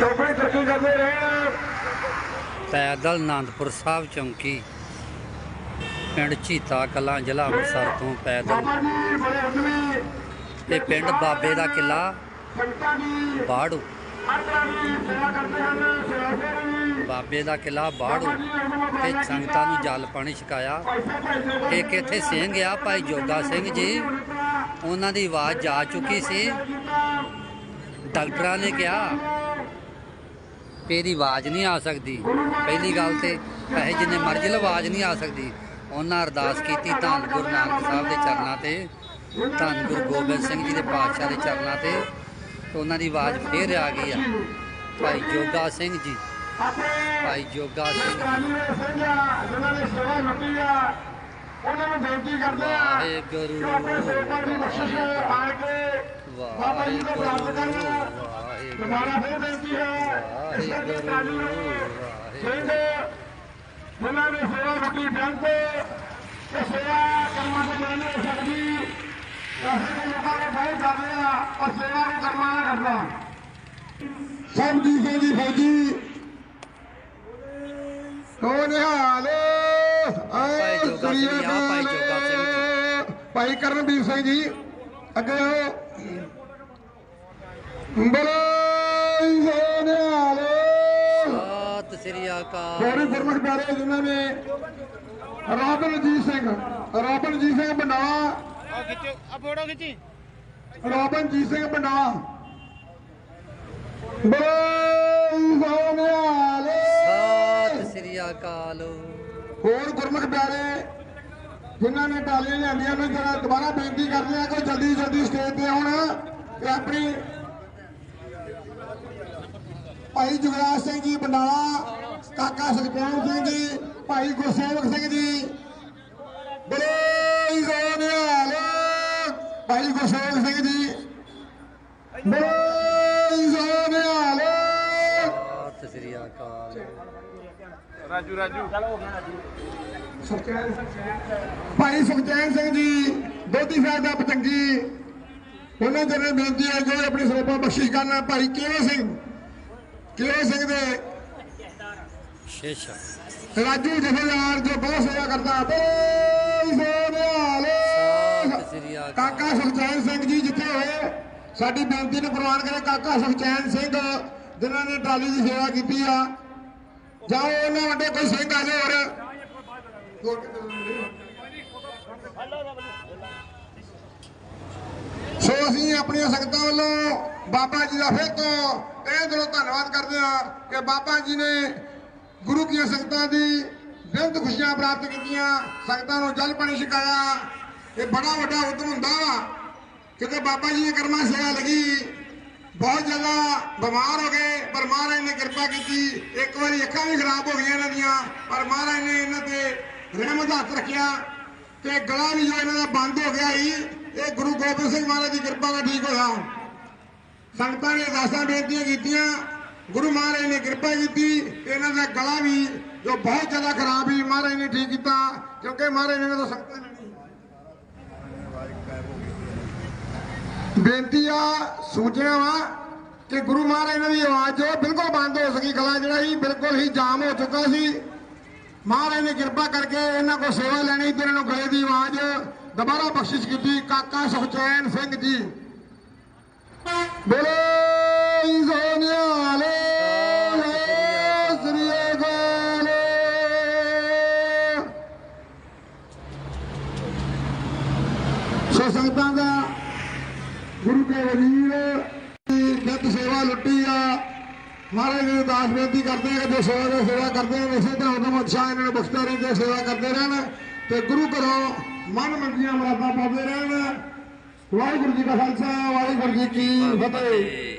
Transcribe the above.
ਚੌਕੜੀ ਤਰੱਕੀ ਕਰਦੇ ਰਹਿਣ ਪੈਦਲ ਆਨੰਦਪੁਰ ਸਾਹਿਬ ਚੌਂਕੀ ਪਿੰਡ ਝੀਤਾ ਕਲਾਂ ਜ਼ਿਲ੍ਹਾ ਅੰਮ੍ਰਿਤਸਰ ਤੋਂ ਪੈਦਲ। ਤੇ ਪਿੰਡ ਬਾਬੇ ਦਾ ਕਿਲਾ ਬਾੜੂ। ਬਾਬੇ ਦਾ ਕਿਲਾ ਬਾੜੂ। ਤੇ ਸੰਗਤਾਂ ਨੂੰ ਜਲ ਪਾਣੀ ਛਕਾਇਆ। ਇੱਕ ਇੱਥੇ ਸਿੰਘ ਆ ਭਾਈ ਜੋਗਾ ਸਿੰਘ ਜੀ। ਉਹਨਾਂ ਦੀ ਆਵਾਜ਼ ਜਾ ਚੁੱਕੀ ਸੀ। ਡਾਕਟਰਾਂ ਨੇ ਕਿਹਾ ਤੇਰੀ ਆਵਾਜ਼ ਨਹੀਂ ਆ ਸਕਦੀ। ਪਹਿਲੀ ਗੱਲ ਤੇ ਪੈਸੇ ਜਿੰਨੇ ਮਰਜ਼ੀ ਲਓ, ਆਵਾਜ਼ ਨਹੀਂ ਆ ਸਕਦੀ। ਉਹਨਾਂ ਅਰਦਾਸ ਕੀਤੀ ਧੰਨ ਗੁਰੂ ਨਾਨਕ ਸਾਹਿਬ ਦੇ ਚਰਨਾਂ ਤੇ ਧੰਨ ਗੁਰੂ ਗੋਬਿੰਦ ਸਿੰਘ ਜੀ ਦੇ ਪਾਤਸ਼ਾਹ ਦੇ ਚਰਨਾਂ ਤੇ ਉਹਨਾਂ ਦੀ ਆਵਾਜ਼ ਫੇਰ ਆ ਗਈ ਆ। ਭਾਈ ਜੋਗਾ ਸਿੰਘ ਜੀ ਭਾਈ ਜੋਗਾ ਸਿੰਘ ਜੀ। ਜਿਨ੍ਹਾਂ ਨੇ ਸੇਵਾ ਲੁੱਟੀ ਆ ਉਹਨਾਂ ਨੂੰ ਬੇਨਤੀ ਕਰਦੇ ਆ ਵਾਹਿਗੁਰੂ। ਆਪਣੇ ਸੇਵਕਾਂ ਦੀ ਬਖਸ਼ਿਸ਼ ਆਣ ਕੇ ਬਾਬਾ ਜੀ ਨੂੰ ਪ੍ਰਾਪਤ ਕਰਨ ਵਾਹਿਗੁਰੂ ਦੁਬਾਰਾ ਫਿਰ ਬੇਨਤੀ ਹੈ ਵਾਹਿਗੁਰੂ ਸਿੰਘ ਵਾਹਿਗੁਰੂ ਜਿਨ੍ਹਾਂ ਨੇ ਸੇਵਾ ਲੁੱਟੀ ਬੇਨਤ ਤੇ ਸੇਵਾ ਕਰਮਾਂ ਤੋਂ ਨਹੀਂ ਹੋ ਸਕਦੀ ਅਸੀਂ ਦੇ ਲੋਕਾਂ ਨੇ ਬਹੁਤ ਕਰਦੇ ਆ ਪਰ ਸੇਵਾ ਨੂੰ ਕਰਮਾਂ ਨਾਲ ਕਰਦਾ ਸਭ ਦੀ ਸਿੰਘ ਦੀ ਫੌਜੀ। ਕੋ ਨਿਹਾਲ ਭਾਈ ਜੋਗਾ ਸਿੰਘ ਜੀ, ਆਹ ਭਾਈ ਜੋਗਾ ਸਿੰਘ ਜੀ। ਭਾਈ ਕਰਨਵੀਰ ਸਿੰਘ ਜੀ ਅੱਗੇ ਆਓ। ਬੋਲੇ। ਸ੍ਰੀ ਅਕਾਲ। ਬੋੜੀ ਗੁਰਮੁਖ ਪਿਆਰੇ ਜਿਨ੍ਹਾਂ ਨੇ ਰਾਬਨਜੀਤ ਸਿੰਘ ਰਾਬਨਜੀਤ ਸਿੰਘ ਬੰਡਾਵਾ ਆ ਖਿੱਚੋ ਆ ਫੋਟੋ ਖਿੱਚੀ। ਰਾਬਨਜੀਤ ਸਿੰਘ ਬੰਡਾਵਾ ਬੋਲੇ ਸੋ ਨਿਹਾਲ ਸਤਿ ਸ੍ਰੀ ਅਕਾਲ। ਹੋਰ ਗੁਰਮੁਖ ਪਿਆਰੇ ਜਿਨ੍ਹਾਂ ਨੇ ਟਾਲੀਆਂ ਲਿਆਂਦੀਆਂ ਨੇ ਜਰਾ ਦੁਬਾਰਾ ਬੇਨਤੀ ਕਰਦੇ ਆ ਕਿ ਜਲਦੀ ਜਲਦੀ ਸਟੇਜ ਤੇ ਆਉਣ ਤੇ ਆਪਣੀ ਭਾਈ ਜੁਗਰਾਜ ਸਿੰਘ ਜੀ ਬੰਡਾਲਾ ਕਾਕਾ ਸੁਖਚੈਨ ਸਿੰਘ ਜੀ ਭਾਈ ਗੁਰਸੇਵਕ ਸਿੰਘ ਜੀ। ਬੜੇ ਜ਼ੋਨਿਆਲ ਭਾਈ ਗੁਰਸੇਵਕ ਸਿੰਘ ਜੀ। ਬੜੇ ਜ਼ੋਨਿਆਲ ਸਤਿ ਸ੍ਰੀ ਅਕਾਲ। ਰਾਜੂ ਰਾਜੂ। ਸੁਖਚੈਨ ਭਾਈ ਸੁਖਚੈਨ ਸਿੰਘ ਜੀ ਦੋਧੀ ਸਾਹਿਬ ਦਾ ਪਤੰਗੀ। ਉਹਨਾਂ ਜਨੇ ਬੇਨਤੀ ਹੈ ਜੋ ਆਪਣੀ ਸਰੋਪਾ ਬਖਸ਼ਿਸ਼ ਕਰਨਾ ਭਾਈ ਕੇਵਲ ਸਿੰਘ। ਕੇਵਲ ਸਿੰਘ ਦੇ ਸ਼ੇਸ਼ਾ ਰਾਜੂ ਜਥੇਦਾਰ ਜੋ ਬਹੁਤ ਸੇਵਾ ਕਰਦਾ ਬੋਲੇ ਸੋਨਿਆਲ ਕਾਕਾ ਸੁਖਚੈਨ ਸਿੰਘ ਜੀ ਜਿੱਥੇ ਹੋਏ ਸਾਡੀ ਬੇਨਤੀ ਨੂੰ ਪ੍ਰਵਾਨ ਕਰੇ ਕਾਕਾ ਸੁਖਚੈਨ ਸਿੰਘ ਜਿਨ੍ਹਾਂ ਨੇ ਟਰਾਲੀ ਦੀ ਸੇਵਾ ਕੀਤੀ ਆ। ਜਾਓ ਉਹਨਾਂ ਵੱਡੇ ਕੋਈ ਸਿੰਘ ਆ ਜਾਓ ਹੋਰ। ਸੋ ਅਸੀਂ ਆਪਣੀਆਂ ਸੰਗਤਾਂ ਵੱਲੋਂ ਬਾਬਾ ਜੀ ਦਾ ਫਿਰ ਤੋਂ ਇਹ ਦਿਲੋਂ ਧੰਨਵਾਦ ਕਰਦੇ ਹਾਂ ਕਿ ਬਾਬਾ ਜੀ ਨੇ ਗੁਰੂ ਦੀਆਂ ਸੰਗਤਾਂ ਦੀ ਬੇਅੰਤ ਖੁਸ਼ੀਆਂ ਪ੍ਰਾਪਤ ਕੀਤੀਆਂ, ਸੰਗਤਾਂ ਨੂੰ ਜਲ ਪਾਣੀ ਛਕਾਇਆ। ਇਹ ਬੜਾ ਵੱਡਾ ਉਦਮ ਹੁੰਦਾ ਵਾ। ਕਿਤੇ ਬਾਬਾ ਜੀ ਦੀ ਕਰਮਾਂ ਸੇਵਾ ਲੱਗੀ। ਬਹੁਤ ਜ਼ਿਆਦਾ ਬਿਮਾਰ ਹੋ ਗਏ, ਪਰ ਮਹਾਰਾਜ ਨੇ ਕਿਰਪਾ ਕੀਤੀ। ਇੱਕ ਵਾਰੀ ਅੱਖਾਂ ਵੀ ਖਰਾਬ ਹੋ ਗਈਆਂ ਇਹਨਾਂ ਦੀਆਂ, ਪਰ ਮਹਾਰਾਜ ਨੇ ਇਹਨਾਂ ਤੇ ਰਹਿਮਤ ਹੱਥ ਰੱਖਿਆ ਤੇ ਗਲਾ ਵੀ ਜੋ ਇਹਨਾਂ ਦਾ ਬੰਦ ਹੋ ਗਿਆ ਸੀ ਇਹ ਗੁਰੂ ਗੋਬਿੰਦ ਸਿੰਘ ਮਹਾਰਾਜ ਦੀ ਕਿਰਪਾ ਨਾਲ ਠੀਕ ਹੋਇਆ ਸੰਗਤਾਂ ਨੇ ਅਰਦਾਸਾਂ ਬੇਨਤੀਆਂ ਕੀਤੀਆਂ। ਗੁਰੂ ਮਹਾਰਾਜ ਨੇ ਕਿਰਪਾ ਕੀਤੀ। ਇਹਨਾਂ ਦਾ ਗਲਾ ਵੀ ਜੋ ਬਹੁਤ ਜ਼ਿਆਦਾ ਖਰਾਬ ਸੀ, ਮਹਾਰਾਜ ਨੇ ਠੀਕ ਕੀਤਾ। ਕਿਉਂਕਿ ਮਹਾਰਾਜ ਨੇ ਇਹਨਾਂ ਸੰਗਤਾਂ ਲੈਣੀ ਬੇਨਤੀ ਆ, ਸੂਚਨਾ ਵਾ ਕਿ ਗੁਰੂ ਮਹਾਰਾਜ ਇਹਨਾਂ ਦੀ ਆਵਾਜ਼ ਜੋ ਬਿਲਕੁਲ ਬੰਦ ਹੋ ਸਕੀ ਗਲਾ ਜਿਹੜਾ ਸੀ, ਬਿਲਕੁਲ ਹੀ ਜਾਮ ਹੋ ਚੁੱਕਾ ਸੀ। ਮਹਾਰਾਜ ਨੇ ਕਿਰਪਾ ਕਰਕੇ ਇਹਨਾਂ ਕੋਲ ਸੇਵਾ ਲੈਣੀ ਤੇ ਇਹਨਾਂ ਨੂੰ ਗਲੇ ਦੀ ਆਵਾਜ਼ ਦੁਬਾਰਾ ਬਖਸ਼ਿਸ਼ ਕੀਤੀ ਕਾਕਾ ਸੁਖਚੈਨ ਸਿੰਘ ਜੀ। ਬੋਲੇ ਸੋਨਿਆਲ ਸ੍ਰੀ ਅਕਾਲ। ਸੋ ਸੰਗਤਾਂ ਦਾ ਗੁਰੂ ਕੇ ਵਜ਼ੀਰ ਦੀ ਨਿਤ ਸੇਵਾ ਲੁੱਟੀ ਆ। ਮਹਾਰਾਜ ਜੀ ਨੂੰ ਦਾਸ ਬੇਨਤੀ ਕਰਦੇ ਆ ਕਿ ਜੋ ਸੇਵਾ ਦੇ ਸੇਵਾ ਕਰਦੇ ਨੇ ਇਸੇ ਤਰ੍ਹਾਂ ਉਦਮ ਉਤਸ਼ਾਹ ਇਹਨਾਂ ਨੂੰ ਬਖਸ਼ਦਾ ਰਹਿੰਦੇ ਸੇਵਾ ਕਰਦੇ ਰਹਿਣ ਤੇ ਗੁਰੂ ਘਰੋਂ ਮਨ ਮੰਗੀਆਂ ਮੁਰਾਦਾਂ ਪਾਉਂਦੇ ਰਹਿਣ। ਵਾਹਿਗੁਰੂ ਜੀ ਕਾ ਖਾਲਸਾ ਵਾਹਿਗੁਰੂ ਜੀ ਕੀ ਫਤਿਹ।